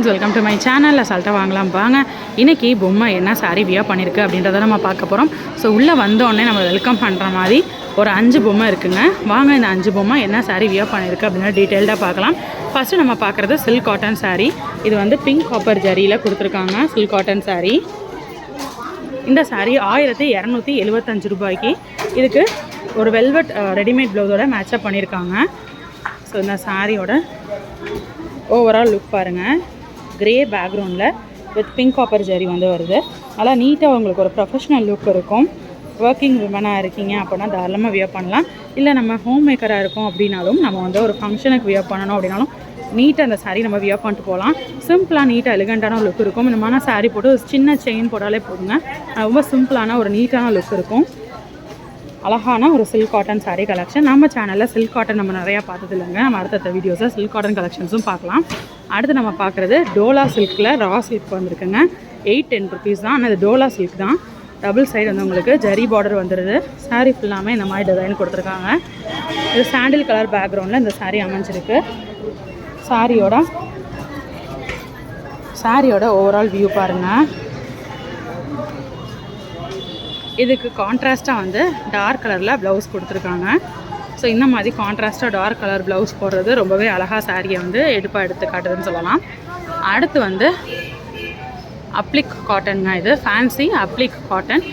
Friends welcome to my channel அசால்ட்டாக வாங்கலாம் வாங்க. இன்னைக்கு பொம்மை என்ன சாரி வியா பண்ணியிருக்கு அப்படின்றத நம்ம பார்க்க போகிறோம் ஸோ உள்ளே வந்தோடனே நம்ம வெல்கம் பண்ணுற மாதிரி ஒரு அஞ்சு பொம்மை இருக்குங்க. வாங்க இந்த அஞ்சு பொம்மை என்ன சாரி வியா பண்ணியிருக்கு அப்படின்னா டீட்டெயில்டாக பார்க்கலாம். ஃபஸ்ட்டு நம்ம பார்க்குறது சில்க் காட்டன் saree. இது வந்து பிங்க் காப்பர் ஜரியில் கொடுத்துருக்காங்க சில்க் காட்டன் saree. இந்த saree ஆயிரத்தி இரநூத்தி எழுபத்தஞ்சு ரூபாய்க்கு. இதுக்கு ஒரு வெல்வெட் ரெடிமேட் ப்ளவுஸோட மேட்சப் பண்ணியிருக்காங்க ஸோ இந்த சாரியோட ஓவரால் லுக் பாருங்கள் கிரே பேக்ரவுண்டில் வித் பிங்க் காப்பர் ஜரி வந்து வருது. நல்லா நீட்டாக உங்களுக்கு ஒரு ப்ரொஃபஷ்னல் லுக் இருக்கும். ஒர்க்கிங் விமனாக இருக்கீங்க அப்படின்னா தாராளமாக வியர் பண்ணலாம். இல்லை நம்ம ஹோம் மேக்கராக இருக்கோம் அப்படின்னாலும் நம்ம வந்து ஒரு ஃபங்க்ஷனுக்கு வியர் பண்ணணும் அப்படின்னாலும் நீட்டாக அந்த சாரீ நம்ம வியர் பண்ணிட்டு போகலாம். சிம்பிளாக நீட்டாக எலிகண்ட்டான லுக் இருக்கும். இந்த மாதிரி சாரீ போட்டு ஒரு சின்ன செயின் போட்டாலே போதுங்க. ரொம்ப சிம்பிளான ஒரு நீட்டான லுக் இருக்கும். அழகான ஒரு சில்க் காட்டன் சாரீ கலெக்ஷன் நம்ம சேனலில் சில்க் காட்டன் நம்ம நிறையா பார்த்தது இல்லைங்க நம்ம அடுத்தடுத்த வீடியோஸில் சில்க் காட்டன் கலெக்ஷன்ஸும் பார்க்கலாம். அடுத்து நம்ம பார்க்குறது டோலா சில்கில் ரா சில்க் வந்திருக்குங்க. எயிட் டென் ருபீஸ் தான். ஆனால் இது டோலா சில்க் தான். டபுள் சைடு வந்து உங்களுக்கு ஜரி பார்டர் வந்துடுது சாரீ ஃபுல்லாமே இந்த மாதிரி டிசைன் கொடுத்துருக்காங்க. இது சாண்டில் கலர் பேக்ரவுண்டில் இந்த சாரீ அமைஞ்சிருக்கு. சாரியோட சாரியோட ஓவரால் வியூ பாருங்கள் இதுக்கு கான்ட்ராஸ்ட்டாக வந்து டார்க் கலரில் ப்ளவுஸ் கொடுத்துருக்காங்க. ஸோ இந்த மாதிரி கான்ட்ராஸ்ட்டாக டார்க் கலர் ப்ளவுஸ் போடுறது ரொம்பவே அழகாக சாரியை வந்து எடுப்பாக எடுத்து காட்டுதுன்னு சொல்லலாம். அடுத்து வந்து அப்ளிக் காட்டனுங்க இது. ஃபேன்சி அப்ளிக் காட்டன்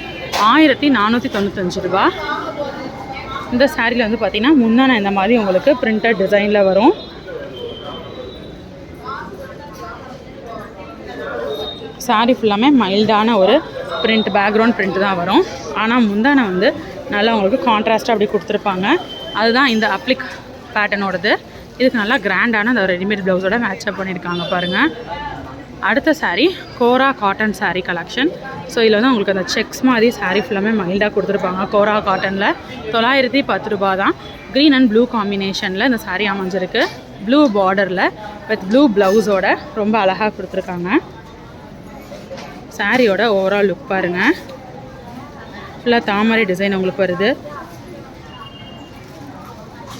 ஆயிரத்தி நானூற்றி தொண்ணூத்தஞ்சு ரூபா. இந்த சாரியில் வந்து பார்த்திங்கன்னா முன்னான இந்த மாதிரி உங்களுக்கு பிரிண்டட் டிசைனில் வரும். சாரி ஃபுல்லாமே மைல்டான ஒரு பிரிண்ட் பேக்ரவுண்ட் பிரிண்ட் தான் வரும். ஆனால் முந்தானை வந்து நல்லா உங்களுக்கு கான்ட்ராஸ்ட்டாக அப்படி கொடுத்துருப்பாங்க. அதுதான் இந்த அப்ளிக் பேட்டர்னோடது இதுக்கு நல்லா கிராண்டான அந்த ரெடிமேட் ப்ளவுஸோட மேட்சப் பண்ணியிருக்காங்க பாருங்கள் அடுத்த sari Kora cotton sari collection so இதில் வந்து உங்களுக்கு அந்த செக்ஸ் மாதிரி சாரீ ஃபுல்லாமே மைல்டாக கொடுத்துருப்பாங்க. கோரா காட்டனில் தொள்ளாயிரத்தி பத்து ரூபா தான் க்ரீன் அண்ட் ப்ளூ காம்பினேஷனில் இந்த சாரீ அமைஞ்சிருக்கு. ப்ளூ பார்டரில் வித் ப்ளூ ப்ளவுஸோட ரொம்ப அழகாக கொடுத்துருக்காங்க. சாரியோட ஓவரால் லுக் பாருங்கள் ஃபுல்லாக தாமரை டிசைன் உங்களுக்கு வருது.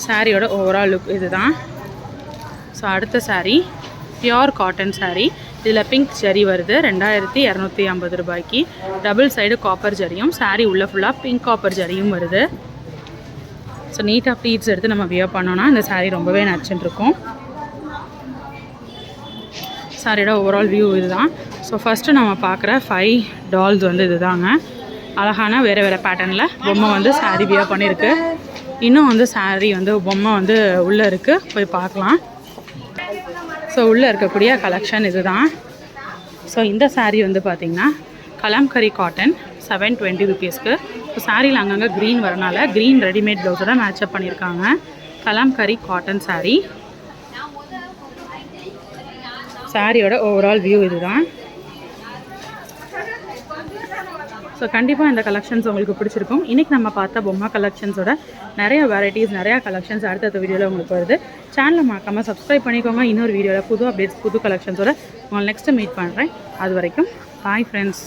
சாரியோட ஓவரால் லுக் இதுதான். ஸோ அடுத்த சாரீ பியோர் காட்டன் சாரீ இதில் பிங்க் ஜரி வருது ரெண்டாயிரத்தி இரநூத்தி ஐம்பது ரூபாய்க்கு. டபுள் சைடு காப்பர் ஜரியும் சாரீ உள்ள ஃபுல்லாக பிங்க் காப்பர் ஜரியும் வருது. ஸோ நீட்டாக ப்ளீட்ஸ் எடுத்து நம்ம வியர் பண்ணோன்னா இந்த சாரீ ரொம்பவே நச்சுன்னு சாரியோட ஓவரால் வியூ இதுதான். ஸோ ஃபஸ்ட்டு நம்ம பார்க்குற ஃபைவ் டால்ஸ் வந்து இதுதாங்க. அழகான வேறு வேறு பேட்டர்னில் பொம்மை வந்து சாரி பியாக பண்ணியிருக்கு இன்னும் வந்து சாரி வந்து பொம்மை வந்து உள்ளே இருக்குது போய் பார்க்கலாம். ஸோ உள்ளே இருக்கக்கூடிய கலெக்ஷன் இதுதான். ஸோ இந்த சாரீ வந்து பார்த்திங்கன்னா கலாம்கரி காட்டன் செவன் டுவெண்ட்டி ருபீஸ்க்கு ஸோ சாரியில் அங்கங்கே க்ரீன் வரனால க்ரீன் ரெடிமேட் ப்ளவுஸோட மேட்சப் பண்ணியிருக்காங்க கலாம்கரி காட்டன் சாரீ சாரியோட ஓவரால் வியூ இதுதான். ஸோ கண்டிப்பாக இந்த கலெக்ஷன்ஸ் உங்களுக்கு பிடிச்சிருக்கும். இன்றைக்கி நம்ம பார்த்த பொம்மை கலெக்ஷன்ஸோட நிறைய வெரைட்டிஸ் நிறையா கலெக்ஷன்ஸ் அடுத்தடுத்த வீடியோவில் உங்களுக்கு வருது. சேனலை மறக்காமல் சப்ஸ்கிரைப் பண்ணிக்கோங்க. இன்னொரு வீடியோவில் புது அப்டேட்ஸ் புது கலெக்ஷன்ஸோட உங்களை நெக்ஸ்ட்டு மீட் பண்ணுறேன் அது வரைக்கும் பாய் ஃப்ரெண்ட்ஸ்